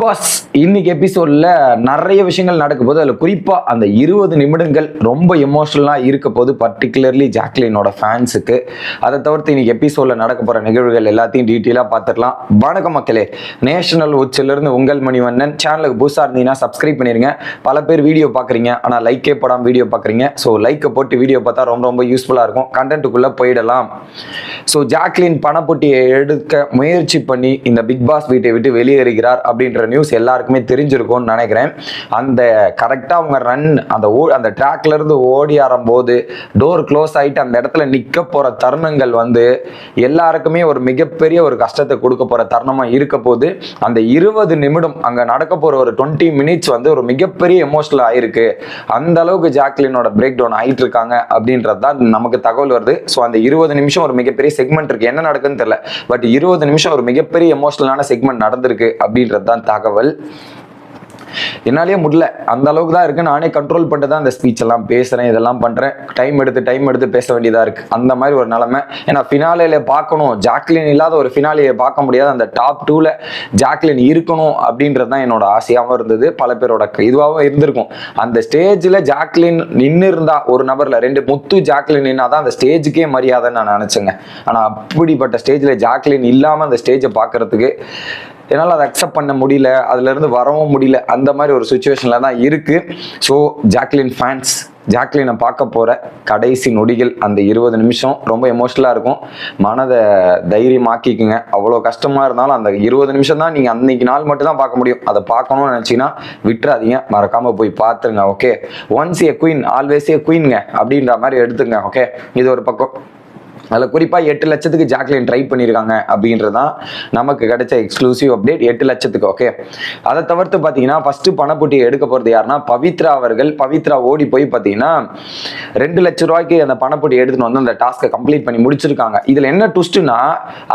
Pass இன்னைக்கு எபிசோட்ல நிறைய விஷயங்கள் நடக்கும் போது அதில் குறிப்பாக அந்த இருபது நிமிடங்கள் ரொம்ப எமோஷனலாக இருக்க போது பர்டிகுலர்லி ஜாக்லினோட ஃபேன்ஸுக்கு அதை தவிர்த்து இன்னைக்கு எபிசோடில் நடக்க போகிற நிகழ்வுகள் எல்லாத்தையும் டீட்டெயிலாக பார்த்துக்கலாம் வணக்கம் மக்களே. நேஷனல் உச்சிலிருந்து உங்கள் மணிவண்ணன். சேனலுக்கு புதுசாக இருந்தீங்கன்னா சப்ஸ்கிரைப் பண்ணிடுங்க பல பேர் வீடியோ பார்க்குறீங்க. ஆனால் லைக்கே போடாமல் வீடியோ பார்க்குறீங்க. ஸோ லைக்கை போட்டு வீடியோ பார்த்தா ரொம்ப ரொம்ப யூஸ்ஃபுல்லாக இருக்கும். கண்டென்ட்டுக்குள்ளே போயிடலாம். ஸோ ஜாக்லின் பணப்பொட்டியை எடுக்க முயற்சி பண்ணி இந்த பிக் பாஸ் வீட்டை விட்டு வெளியேறுகிறார் அப்படின்ற நியூஸ் எல்லாருக்குமே தெரிஞ்சிருக்கும்னு நினைக்கிறேன். அந்த கரெக்டாக அவங்க ரன் அந்த ஓ அந்த ட்ராக்லேருந்து ஓடி ஆடும்போது டோர் க்ளோஸ் ஆகிட்டு அந்த இடத்துல நிற்க போகிற தருணங்கள் வந்து எல்லாருக்குமே ஒரு மிகப்பெரிய ஒரு கஷ்டத்தை கொடுக்க போகிற தருணமாக இருக்க போது அந்த இருபது நிமிடம் அங்கே நடக்க போகிற ஒரு டுவெண்ட்டி மினிட்ஸ் வந்து ஒரு மிகப்பெரிய எமோஷனல் ஆயிருக்கு அந்த அளவுக்கு ஜாக்லினோட பிரேக் டவுன் ஆகிட்டு இருக்காங்க அப்படின்றது தான் நமக்கு தகவல் வருது. ஸோ அந்த இருபது நிமிஷம் ஒரு மிகப்பெரிய செக்மெண்ட் இருக்குது என்ன நடக்குன்னு தெரியல. பட் இருபது நிமிஷம் ஒரு மிகப்பெரிய எமோஷனலான செக்மெண்ட் நடந்திருக்கு அப்படின்றது தான் தகவல். தகவல். என்னாலேயே முடியல. அந்த அளவுக்கு தான் இருக்கு. நானே கண்ட்ரோல் பண்ணிட்டு தான் இந்த ஸ்பீச் எல்லாம் பேசுறேன் இதெல்லாம் பண்றேன். டைம் எடுத்து டைம் எடுத்து பேச வேண்டியதா இருக்கு. அந்த மாதிரி ஒரு நிலைமை. ஏன்னா ஃபினாலேல பார்க்கணும். ஜாக்லின் இல்லாத ஒரு ஃபினாலியை பார்க்க முடியாது. அந்த டாப் டூல ஜாக்லின் இருக்கணும் அப்படின்றது தான் என்னோட ஆசையாகவும் இருந்தது. பல பேரோட இதுவாகவும் இருந்திருக்கும். அந்த ஸ்டேஜில் ஜாக்லின் நின்று இருந்தா ஒரு நபர்ல ரெண்டு முத்து ஜாக்லின் நின்னா தான் அந்த ஸ்டேஜுக்கே மரியாதைன்னு நான் நினைச்சேங்க. ஆனா அப்படிப்பட்ட ஸ்டேஜில் ஜாக்லின் இல்லாம அந்த ஸ்டேஜை பார்க்கறதுக்கு என்னால் அதை அக்செப்ட் பண்ண முடியல அதுலேருந்து வரவும் முடியல. அந்த மாதிரி ஒரு சுச்சுவேஷனில் தான் இருக்குது ஸோ ஜாக்லின் ஃபேன்ஸ் ஜாக்லினை பார்க்க போகிற கடைசி நொடிகள் அந்த இருபது நிமிஷம். ரொம்ப எமோஷ்னலாக இருக்கும். மனதை தைரியமாக்கிக்குங்க. அவ்வளோ கஷ்டமாக இருந்தாலும் அந்த இருபது நிமிஷம் தான் நீங்கள் அன்னைக்கு நாள் மட்டும் தான் பார்க்க முடியும். அதை பார்க்கணும்னு நினச்சிங்கன்னா விட்டுறாதீங்க. மறக்காமல் போய் பார்த்துருங்க okay once a queen always a குயின்ங்க அப்படின்ற மாதிரி எடுத்துங்க ஓகே இது ஒரு பக்கம். அதில் குறிப்பாக எட்டு லட்சத்துக்கு ஜாக்லின் ட்ரை பண்ணியிருக்காங்க அப்படின்றது தான் நமக்கு கிடைச்ச எக்ஸ்க்ளூசிவ் அப்டேட் எட்டு லட்சத்துக்கு ஓகே அதை தவிர்த்து பார்த்தீங்கன்னா ஃபஸ்ட்டு பணப்போட்டியை எடுக்க போகிறது யாருன்னா பவித்ரா அவர்கள். பவித்ரா ஓடி போய் பார்த்தீங்கன்னா ரெண்டு லட்ச ரூபாய்க்கு அந்த பணப்பொட்டி எடுத்துன்னு வந்து அந்த டாஸ்க்கை கம்ப்ளீட் பண்ணி முடிச்சிருக்காங்க. இதில் என்ன ட்விஸ்ட்டுனா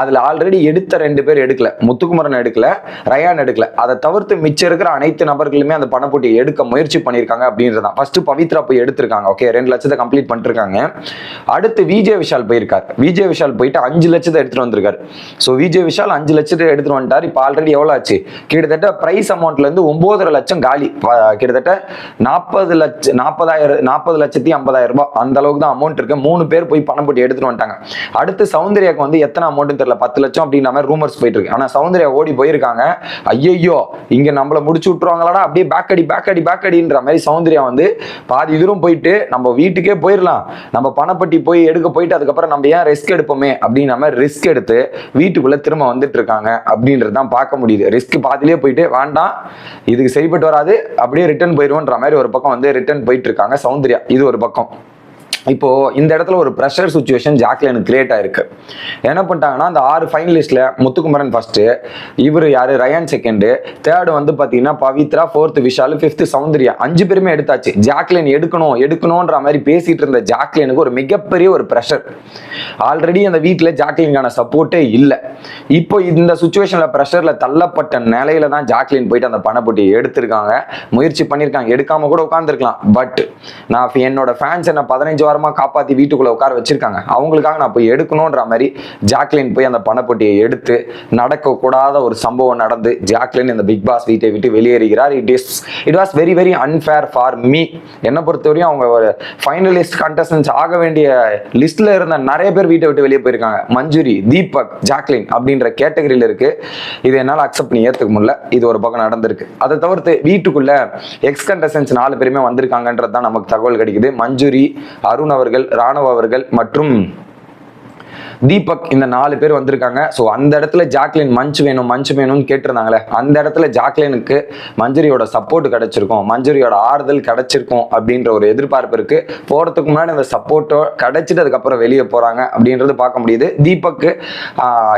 அதில் ஆல்ரெடி எடுத்த ரெண்டு பேர் எடுக்கல. முத்துக்குமரன் எடுக்கல ரயான் எடுக்கல. அதை தவிர்த்து மிச்சம் இருக்கிற அனைத்து நபர்களுமே அந்த பணப்போட்டியை எடுக்க முயற்சி பண்ணியிருக்காங்க அப்படின்றதான் ஃபஸ்ட்டு பவித்ரா போய் எடுத்திருக்காங்க ஓகே ரெண்டு லட்சத்தை கம்ப்ளீட் பண்ணிருக்காங்க. அடுத்து விஜய் விஷால் போயிருக்காரு. விஜய் விஷால் போயிட்டு அஞ்சு லட்சத்தை எடுத்துட்டு வந்திருக்காரு. ஸோ விஜய் விஷால் அஞ்சு லட்சத்தை எடுத்துட்டு வந்துட்டார். இப்போ ஆல்ரெடி எவ்வளோ ஆச்சு? கிட்டத்தட்ட ப்ரைஸ் அமௌண்ட்ல இருந்து ஒன்பதரை லட்சம் காலி. கிட்டத்தட்ட நாற்பது லட்சம் நாற்பதாயிரம் நாற்பது லட்சத்தி ஐம்பதாயிரம் ரூபாய். அந்த அளவுக்கு தான் அமௌண்ட் இருக்கு. மூணு பேர் போய் பணம் போட்டு எடுத்துட்டு வந்துட்டாங்க. அடுத்து சௌந்தர்யாக்கு வந்து எத்தனை அமௌண்ட்னு தெரியல. பத்து லட்சம் அப்படின்ற மாதிரி ரூமர்ஸ் போயிட்டு இருக்கு. ஆனால் சௌந்தர்யா ஓடி போயிருக்காங்க. ஐயையோ இங்க நம்மள முடிச்சு விட்டுருவாங்களாடா? அப்படியே பேக் அடி பேக் அடி பேக் அடின்ற மாதிரி சௌந்தர்யா வந்து பாதி தூரம் போயிட்டு நம்ம வீட்டுக்கே போயிடலாம் நம்ம பணப்பட்டி போய் எடுக்க போயிட்டு அதுக்கப்புறம் நம்ம ஏன் ரிஸ்க் எடுப்போமே அப்படின்ற மாதிரி ரிஸ்க் எடுத்து வீட்டுக்குள்ள திரும்ப வந்துட்டு இருக்காங்க அப்படின்றது தான் பார்க்க முடியுது. ரிஸ்க் பாதிலே போயிட்டு வேண்டாம் இதுக்கு சரிப்பட்டு வராது அப்படியே ரிட்டர்ன் போயிடுவோன்ற மாதிரி ஒரு பக்கம் வந்து ரிட்டர்ன் போயிட்டு இருக்காங்க. சௌந்தர்யா இது ஒரு பக்கம். இப்போ இந்த இடத்துல ஒரு ப்ரெஷர் சுச்சுவேஷன் ஜாக்லினுக்கு கிரியேட் ஆயிருக்கு. என்ன பண்ணிட்டாங்கன்னா அந்த ஆறு ஃபைனலிஸ்ட்ல முத்துக்குமரன் ஃபர்ஸ்ட் இவர் யாரு? ரயான் செகண்ட் தேர்டு வந்து பாத்தீங்கன்னா பவித்ரா ஃபோர்த் விஷால் ஃபிஃப்த் சௌந்தர்யா. அஞ்சு பேருமே எடுத்தாச்சு. ஜாக்லின் எடுக்கணும் எடுக்கணும்ன்ற மாதிரி பேசிட்டு இருந்த ஜாக்லினுக்கு ஒரு மிகப்பெரிய ஒரு ப்ரெஷர் ஆல்ரெடி அந்த வீட்டில் ஜாக்லினுக்கான சப்போர்ட்டே இல்லை. இப்போ இந்த சுச்சுவேஷன்ல ப்ரெஷர்ல தள்ளப்பட்ட நிலையில தான் ஜாக்லின் போயிட்டு அந்த பணப்பொட்டியை எடுத்திருக்காங்க. முயற்சி பண்ணியிருக்காங்க. எடுக்காம கூட உட்காந்துருக்கலாம் பட் நான் என்னோட ஃபேன்ஸ் என்ன பதினஞ்சு வாரமா காப்பாத்தி வீட்டுக்குள்ள உட்கார வச்சிருக்காங்க. அவங்களுக்காக நான் போய் எடுக்கணுன்ற மாதிரி ஜாக்லின் போய் அந்த பணப்பொட்டியை எடுத்து நடக்க கூடாத ஒரு சம்பவம் நடந்து ஜாக்லின் இந்த பிக் பாஸ் வீட்டை விட்டு வெளியேறுகிறார். It is it was very very unfair for me என்னை பொறுத்தவரையும் அவங்க ஒரு ஃபைனலிஸ்ட் கண்டஸ்டன்ஸ் ஆக வேண்டிய லிஸ்ட்ல இருந்த நிறைய பேர் வீட்டை விட்டு வெளியே போயிருக்காங்க. மஞ்சுரி தீபக் ஜாக்லின் அப்படின்ற கேட்டகரியில் இருக்கு. இது என்னால் அக்செப்ட் பண்ணி ஏற்றுக்க முடியல. இது ஒரு பக்கம் நடந்திருக்கு. அதை தவிர்த்து வீட்டுக்குள்ள எக்ஸ் கண்டஸ்டன்ஸ் நாலு பேருமே வந்திருக்காங்கன்றது தான் நமக்கு தகவல் கிடைக்குது. மஞ்சுரி அருண் அவர்கள் ராணுவ அவர்கள் மற்றும் தீபக் இந்த நாலு பேர் வந்திருக்காங்க. ஸோ அந்த இடத்துல ஜாக்லின் மஞ்ச் வேணும் மஞ்ச் வேணும்னு கேட்டிருந்தாங்களே. அந்த இடத்துல ஜாக்லினுக்கு மஞ்சுரியோட சப்போர்ட் கிடைச்சிருக்கும். மஞ்சுரியோட ஆறுதல் கிடைச்சிருக்கும் அப்படின்ற ஒரு எதிர்பார்ப்பு இருக்கு. போறதுக்கு முன்னாடி அந்த சப்போர்ட்டோ கிடைச்சிட்டு அதுக்கப்புறம் வெளியே போறாங்க அப்படின்றது பார்க்க முடியுது. தீபக்கு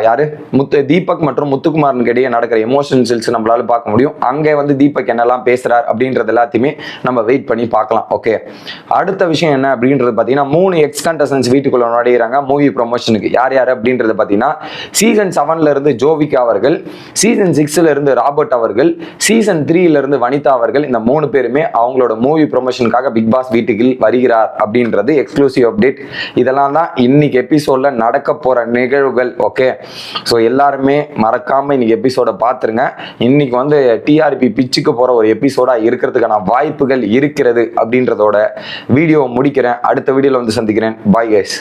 யாரு? முத்து தீபக் மற்றும் முத்துக்குமாரனுக்கு இடையே நடக்கிற சில்ஸ் நம்மளால பார்க்க முடியும். அங்கே வந்து தீபக் என்னெல்லாம் பேசுறார் அப்படின்றது எல்லாத்தையுமே நம்ம வெயிட் பண்ணி பார்க்கலாம். ஓகே அடுத்த விஷயம் என்ன அப்படின்றது பார்த்தீங்கன்னா மூணு எக்ஸ் கண்டஸ்டன்ஸ் வீட்டுக்குள்ள நுழையிறாங்க. மூவி ப்ரொமோஷனுக்கு யார் யார் அப்படின்றத பார்த்தீங்கன்னா சீசன் செவன்ல இருந்து ஜோவிகா அவர்கள் சீசன் சிக்ஸ்ல இருந்து ராபர்ட் அவர்கள் சீசன் த்ரீல இருந்து வனிதா அவர்கள் இந்த மூணு பேருமே அவங்களோட மூவி ப்ரொமோஷனுக்காக பிக் பாஸ் வீட்டுக்கு வருகிறார் அப்படின்றது எக்ஸ்க்ளூசிவ் அப்டேட் இதெல்லாம் தான் இன்னைக்கு எபிசோட்ல நடக்க போற நிகழ்வுகள் ஓகே ஸோ எல்லாருமே மறக்காம இன்னைக்கு எபிசோட பார்த்துருங்க இன்னைக்கு வந்து டிஆர்பி பிச்சுக்கு போற ஒரு எபிசோடா இருக்கிறதுக்கான வாய்ப்புகள் இருக்கிறது அப்படின்றதோட வீடியோவை முடிக்கிறேன். அடுத்த வீடியோல வந்து சந்திக்கிறேன். Bye guys